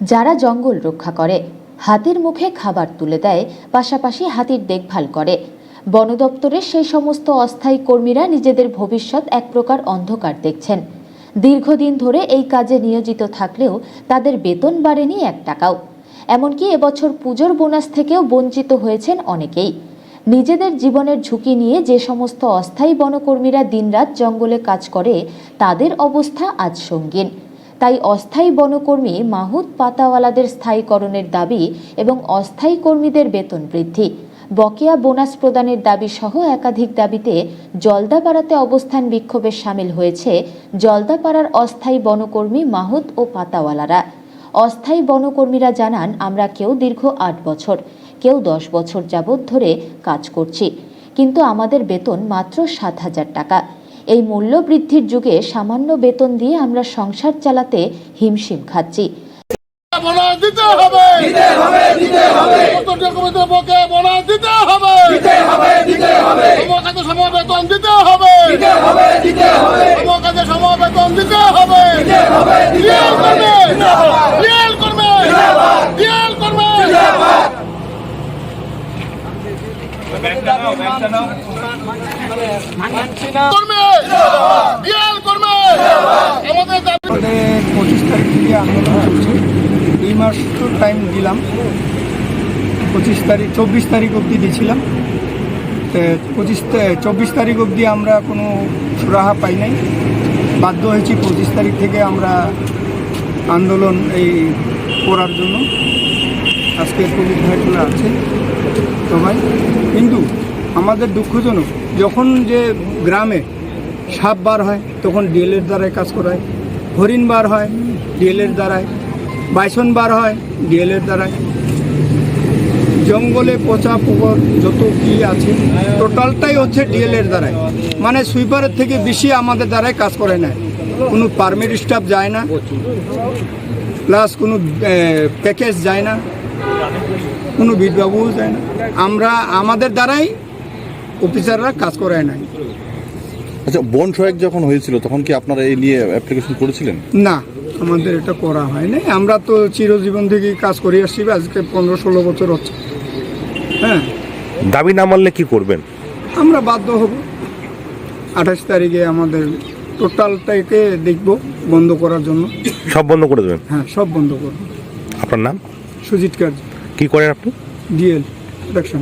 যারা জঙ্গল রক্ষা করে, হাতির মুখে খাবার তুলে দেয়, পাশাপাশি হাতির দেখভাল করে। বন দপ্তরের সেই সমস্ত অস্থায়ী কর্মীরা নিজেদের ভবিষ্যৎ এক প্রকার অন্ধকার দেখছেন। দীর্ঘদিন ধরে এই কাজে নিয়োজিত থাকলেও তাদের বেতন বাড়েনি এক টাকাও। এমনকি এবছর পুজোর বোনাস থেকেও বঞ্চিত হয়েছেন অনেকেই। নিজেদের জীবনের ঝুঁকি নিয়ে যে সমস্ত অস্থায়ী বনকর্মীরা দিনরাত জঙ্গলে কাজ করে, তাদের অবস্থা আজ সঙ্গীন। তাই অস্থায়ী বনকর্মী মাহুত পাতাওয়ালাদের স্থায়ীকরণের দাবি এবং অস্থায়ী কর্মীদের বেতন বৃদ্ধি। বকেয়া বোনাস প্রদানের দাবি সহ একাধিক দাবিতে জলদাপাড়াতে অবস্থান বিক্ষোভে সামিল হয়েছে জলদাপাড়ার অস্থায়ী বনকর্মী মাহুত ও পাতাওয়ালারা। অস্থায়ী বনকর্মীরা জানান, আমরা কেউ দীর্ঘ আট বছর, কেউ দশ বছর যাবৎ ধরে কাজ করছি, কিন্তু আমাদের বেতন মাত্র সাত হাজার টাকা। এই মূল্য বৃদ্ধির যুগে সামান্য বেতন দিয়ে আমরা সংসার চালাতে হিমশিম খাচ্ছি। বোনাস দিতে হবে। দিতে হবে দিতে হবে। কমিটি বোনাস দিতে হবে। দিতে হবে দিতে হবে। সমকাজে সমবেতন দিতে হবে। দিতে হবে দিতে হবে। সমকাজে সমবেতন দিতে হবে। দিতে হবে দিতে হবে রিয়েল করবে রিয়েল করবে করবে রিয়েল করবে আমাদের পঁচিশ তারিখ থেকে আন্দোলন চলছে দুই মাস তো টাইম দিলাম পঁচিশ তারিখ চব্বিশ তারিখ অবধি দিয়েছিলাম পঁচিশ চব্বিশ তারিখ অবধি আমরা কোনো সুরাহা পাই নাই বাধ্য হয়েছি পঁচিশ তারিখ থেকে আমরা আন্দোলন এই করার জন্য আজকে পুলিশ ভাইগুলো আছে সবাই কিন্তু আমাদের দুঃখজনক যখন যে গ্রামে সাপ বার হয় তখন ডিএলের দ্বারাই কাজ করায় হরিণ বার হয় ডিএলের দ্বারায় বাইসন বার হয় ডিএলের দ্বারায় জঙ্গলে পচা পোকর যত কি আছে টোটালটাই হচ্ছে ডিএলের দ্বারাই। মানে সুইপারের থেকে বেশি আমাদের দ্বারাই কাজ করে না। কোনো পারমিট স্টাফ যায় না প্লাস কোনো প্যাকেজ যায় না। কোনো বিটবাবুও যায় না। আমরা আমাদের দ্বারাই অফিসাররা কাজ করায় নাই। আচ্ছা বন সহায়ক যখন হয়েছিল তখন কি আপনারা এই নিয়ে অ্যাপ্লিকেশন করেছিলেন? না আমাদের এটা করা হয় নাই আমরা তো চিরজীবন থেকে কাজ করে আসছি আজকে পনেরো ষোলো বছর হচ্ছে। হ্যাঁ। দাবি না মানলে কি করবেন? আমরা বাধ্য হব। আঠাশ তারিখে আমাদের টোটালটাকে দেখব বন্ধ করার জন্য। সব বন্ধ করে দেবেন? হ্যাঁ সব বন্ধ করব। আপনার নাম? সুজিত কার্য কি করেন আপনি? DL production